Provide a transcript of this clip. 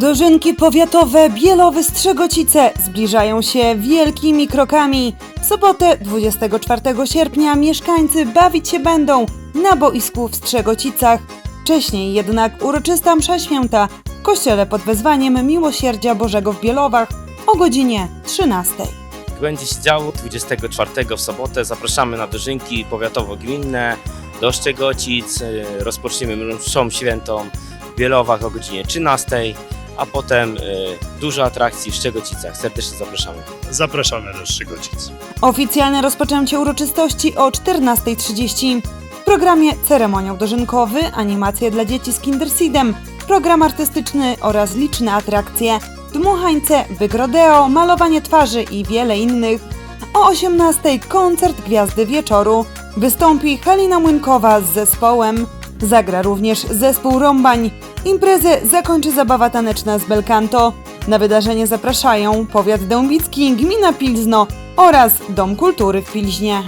Dożynki powiatowe Bielowy Strzegocice zbliżają się wielkimi krokami. W sobotę 24 sierpnia mieszkańcy bawić się będą na boisku w Strzegocicach. Wcześniej jednak uroczysta msza święta w kościele pod wezwaniem Miłosierdzia Bożego w Bielowach o godzinie 13. Będzie się działo 24 w sobotę. Zapraszamy na dożynki powiatowo-gminne do Szczegocic. Rozpoczniemy mszą świętą w Bielowach o godzinie 13, a potem y, dużo atrakcji w Szczegocicach. Serdecznie zapraszamy. Zapraszamy do Szczygocic. Oficjalne rozpoczęcie uroczystości o 14.30. W programie ceremoniał dożynkowy, animacje dla dzieci z Kinderseedem, program artystyczny oraz liczne atrakcje, dmuchańce, wygrodeo, malowanie twarzy i wiele innych. O 18.00 koncert Gwiazdy Wieczoru. Wystąpi Halina Młynkowa z zespołem. Zagra również zespół Rąbań. Imprezę zakończy zabawa taneczna z Belcanto. Na wydarzenie zapraszają powiat dębicki, gmina Pilzno oraz Dom Kultury w Pilźnie.